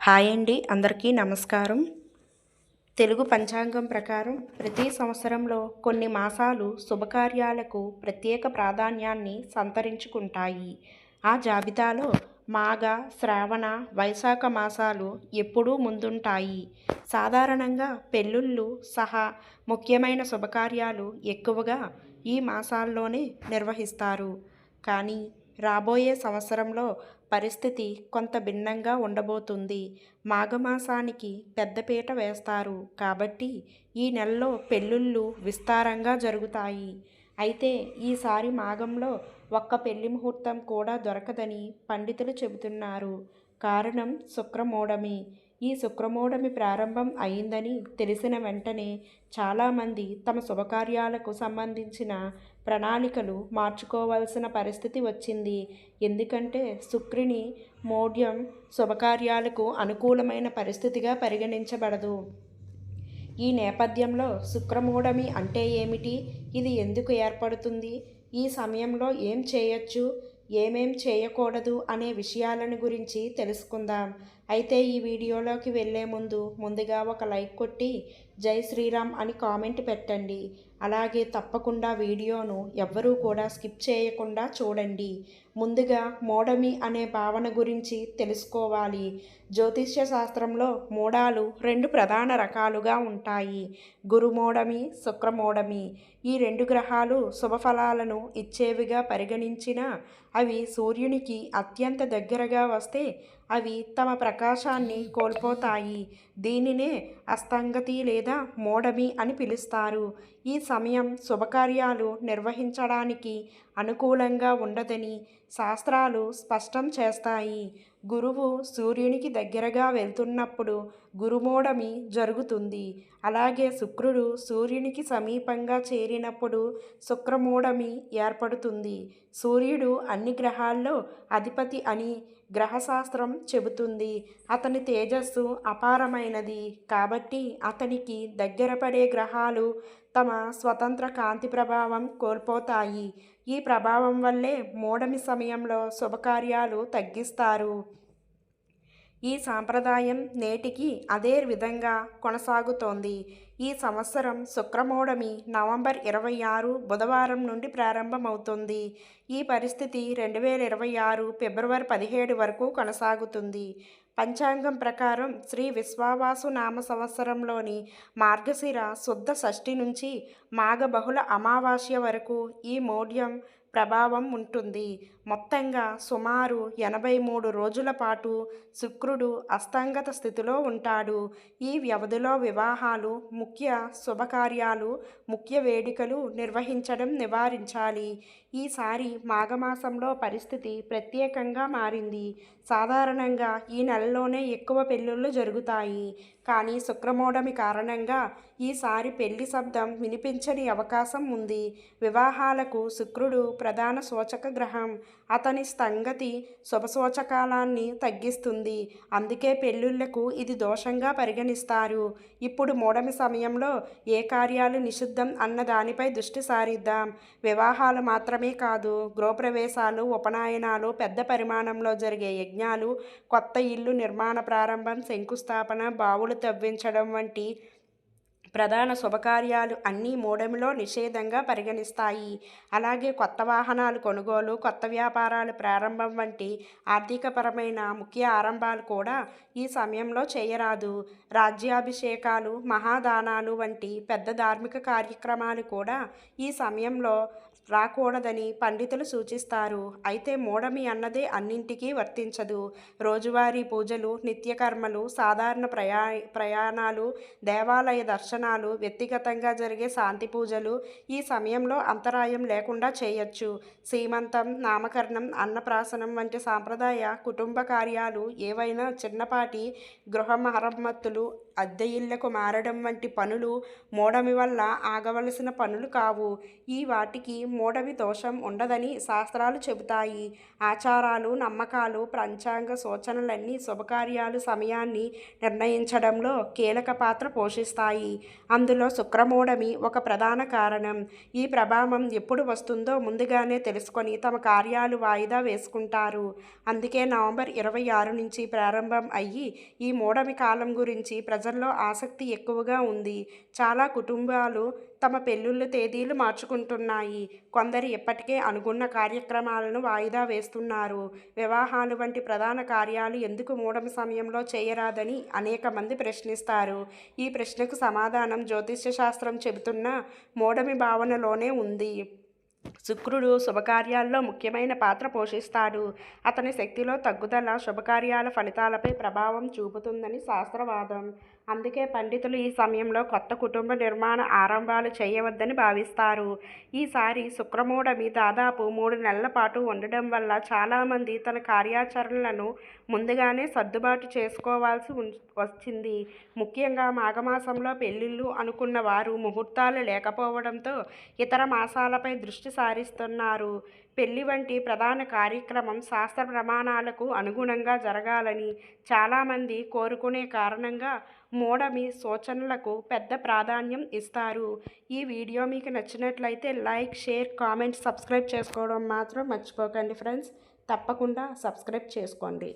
Hi అండి అందరికీ నమస్కారం. తెలుగు పంచాంగం ప్రకారం ప్రతి సంవత్సరంలో కొన్ని మాసాలు శుభకార్యాలకు ప్రత్యేక ప్రాధాన్యాన్ని సంతరించుకుంటాయి. ఆ జాబితాలో మాఘ శ్రావణ వైశాఖ మాసాలు ఎప్పుడూ ముందుంటాయి. సాధారణంగా పెళ్ళిళ్ళు సహా ముఖ్యమైన శుభకార్యాలు ఎక్కువగా ఈ మాసాల్లోనే నిర్వహిస్తారు. కానీ రాబోయే సంవత్సరంలో పరిస్థితి కొంత భిన్నంగా ఉండబోతుంది. మాఘమాసానికి పెద్దపీట వేస్తారు. కాబట్టి ఈ నెలలో పెళ్ళిళ్ళు విస్తారంగా జరుగుతాయి. అయితే ఈసారి మాఘంలో ఒక్క పెళ్ళి ముహూర్తం కూడా దొరకదని పండితులు చెబుతున్నారు. కారణం శుక్రమూఢమి ఈ శుక్రమూఢమి ప్రారంభం అయిందని తెలిసిన వెంటనే చాలామంది తమ శుభకార్యాలకు సంబంధించిన ప్రణాళికలు మార్చుకోవాల్సిన పరిస్థితి వచ్చింది. ఎందుకంటే శుక్రుని మౌఢ్యం శుభకార్యాలకు అనుకూలమైన పరిస్థితిగా పరిగణించబడదు. ఈ నేపథ్యంలో శుక్రమూఢమి అంటే ఏమిటి? ఇది ఎందుకు ఏర్పడుతుంది? ఈ సమయంలో ఏం చేయొచ్చు? ఏమేం చేయకూడదు అనే విషయాలను గురించి తెలుసుకుందాం. అయితే ఈ వీడియోలోకి వెళ్ళే ముందు ముందుగా ఒక లైక్ కొట్టి జై శ్రీరామ్ అని కామెంట్ పెట్టండి. అలాగే తప్పకుండా వీడియోను ఎవ్వరూ కూడా స్కిప్ చేయకుండా చూడండి. ముందుగా మోడమి అనే భావన గురించి తెలుసుకోవాలి. జ్యోతిష్య శాస్త్రంలో మూడాలు రెండు ప్రధాన రకాలుగా ఉంటాయి. గురుమోడమి శుక్రమోడమి ఈ రెండు గ్రహాలు శుభఫలాలను ఇచ్చేవిగా పరిగణించిన అవి సూర్యునికి అత్యంత దగ్గరగా వస్తే అవి తమ ప్రకాశాన్ని కోల్పోతాయి. దీనినే అస్తంగతి లేదా మోడమి అని పిలుస్తారు. ఈ సమయం శుభకార్యాలు నిర్వహించడానికి అనుకూలంగా ఉండదని శాస్త్రాలు స్పష్టం చేస్తాయి. గురువు సూర్యునికి దగ్గరగా వెళ్తున్నప్పుడు గురుమోడమి జరుగుతుంది. అలాగే శుక్రుడు సూర్యునికి సమీపంగా చేరినప్పుడు శుక్రమూఢమి ఏర్పడుతుంది. సూర్యుడు అన్ని గ్రహాల్లో అధిపతి అని గ్రహశాస్త్రం చెబుతుంది. అతని తేజస్సు అపారమైనది. కాబట్టి అతనికి దగ్గర పడే గ్రహాలు తమ స్వతంత్ర కాంతి ప్రభావం కోల్పోతాయి. ఈ ప్రభావం వల్లే మూడమి సమయంలో శుభకార్యాలు తగ్గిస్తారు. ఈ సాంప్రదాయం నేటికి అదే విధంగా కొనసాగుతోంది. ఈ సంవత్సరం శుక్రమోడమి నవంబర్ ఇరవై ఆరు బుధవారం నుండి ప్రారంభమవుతుంది. ఈ పరిస్థితి రెండు వేల ఇరవై ఆరు ఫిబ్రవరి పదిహేడు వరకు కొనసాగుతుంది. పంచాంగం ప్రకారం శ్రీ విశ్వావాసు నామ సంవత్సరంలోని మార్గశిర శుద్ధ షష్ఠి నుంచి మాఘ బహుళ అమావాస్య వరకు ఈ మౌఢ్యం ప్రభావం ఉంటుంది. మొత్తంగా సుమారు ఎనభై మూడు రోజుల పాటు శుక్రుడు అస్తంగత స్థితిలో ఉంటాడు. ఈ వ్యవధిలో వివాహాలు ముఖ్య శుభకార్యాలు ముఖ్య వేడుకలు నిర్వహించడం నివారించాలి. ఈసారి మాఘమాసంలో పరిస్థితి ప్రత్యేకంగా మారింది. సాధారణంగా ఈ నెలలోనే ఎక్కువ పెళ్ళిళ్ళు జరుగుతాయి. కానీ శుక్రమూఢమి కారణంగా ఈసారి పెళ్ళి శబ్దం వినిపించని అవకాశం ఉంది. వివాహాలకు శుక్రుడు ప్రధాన సూచక గ్రహం. అతని సంగతి శుభసూచకాలాన్ని తగ్గిస్తుంది. అందుకే పెళ్ళిళ్ళకు ఇది దోషంగా పరిగణిస్తారు. ఇప్పుడు మూడమి సమయంలో ఏ కార్యాలు నిషిద్ధం అన్న దానిపై దృష్టి సారిద్దాం. వివాహాలు మాత్రమే కాదు గృహప్రవేశాలు ఉపనయనాలు పెద్ద పరిమాణంలో జరిగే యజ్ఞాలు కొత్త ఇల్లు నిర్మాణ ప్రారంభం శంకుస్థాపన బావులు తవ్వించడం వంటి ప్రధాన శుభకార్యాలు అన్నీ మూడమిలో నిషేధంగా పరిగణిస్తాయి. అలాగే కొత్త వాహనాలు కొనుగోలు కొత్త వ్యాపారాలు ప్రారంభం వంటి ఆర్థికపరమైన ముఖ్య ఆరంభాలు కూడా ఈ సమయంలో చేయరాదు. రాజ్యాభిషేకాలు మహాదానాలు వంటి పెద్ద ధార్మిక కార్యక్రమాలు కూడా ఈ సమయంలో రాకూడదని పండితులు సూచిస్తారు. అయితే మూఢమి అన్నదే అన్నింటికీ వర్తించదు. రోజువారీ పూజలు నిత్యకర్మలు సాధారణ ప్రయా ప్రయాణాలు దేవాలయ దర్శనాలు వ్యక్తిగతంగా జరిగే శాంతి పూజలు ఈ సమయంలో అంతరాయం లేకుండా చేయొచ్చు. సీమంతం నామకరణం అన్నప్రాసనం వంటి సాంప్రదాయ కుటుంబ కార్యాలు ఏవైనా చిన్నపాటి గృహ మరమ్మతులు అద్దె ఇళ్ళకు మారడం వంటి పనులు మూఢమి వల్ల ఆగవలసిన పనులు కావు. ఈ వాటికి మూడవి దోషం ఉండదని శాస్త్రాలు చెబుతాయి. ఆచారాలు నమ్మకాలు పంచాంగ సూచనలన్నీ శుభకార్యాలు సమయాన్ని నిర్ణయించడంలో కీలక పాత్ర పోషిస్తాయి. అందులో శుక్రమూఢమి ఒక ప్రధాన కారణం. ఈ ప్రభావం ఎప్పుడు వస్తుందో ముందుగానే తెలుసుకొని తమ కార్యాలు వాయిదా వేసుకుంటారు. అందుకే నవంబర్ ఇరవై ఆరు నుంచి ప్రారంభం అయ్యి ఈ మూఢమి కాలం గురించి ప్రజల్లో ఆసక్తి ఎక్కువగా ఉంది. చాలా కుటుంబాలు తమ పెళ్ళిళ్ళ తేదీలు మార్చుకుంటున్నాయి. కొందరు ఇప్పటికే అనుకున్న కార్యక్రమాలను వాయిదా వేస్తున్నారు. వివాహాలు వంటి ప్రధాన కార్యాలు ఎందుకు మూఢమి సమయంలో చేయరాదని అనేక మంది ప్రశ్నిస్తారు. ఈ ప్రశ్నకు సమాధానం జ్యోతిష్య శాస్త్రం చెబుతున్న మూఢమి భావనలోనే ఉంది. శుక్రుడు శుభకార్యాల్లో ముఖ్యమైన పాత్ర పోషిస్తాడు. అతని శక్తిలో తగ్గుదల శుభకార్యాల ఫలితాలపై ప్రభావం చూపుతుందని శాస్త్రవాదం. అందుకే పండితులు ఈ సమయంలో కొత్త కుటుంబ నిర్మాణ ఆరంభాలు చేయవద్దని భావిస్తారు. ఈసారి శుక్రమూఢమి దాదాపు మూడు నెలల పాటు ఉండడం వల్ల చాలామంది తన కార్యాచరణలను ముందుగానే సర్దుబాటు చేసుకోవాల్సి ఉం- వచ్చింది. ముఖ్యంగా మాఘమాసంలో పెళ్ళిళ్ళు అనుకున్న వారు ముహూర్తాలు లేకపోవడంతో ఇతర మాసాలపై దృష్టి సారిస్తున్నారు. పెళ్ళి వంటి ప్రధాన కార్యక్రమం శాస్త్ర ప్రమాణాలకు అనుగుణంగా జరగాలని చాలామంది కోరుకునే కారణంగా మూఢమి సూచనలకు పెద్ద ప్రాధాన్యం ఇస్తారు. ఈ వీడియో మీకు నచ్చినట్లయితే లైక్ షేర్ కామెంట్ సబ్స్క్రైబ్ చేసుకోవడం మాత్రం మర్చిపోకండి ఫ్రెండ్స్. తప్పకుండా సబ్స్క్రైబ్ చేసుకోండి.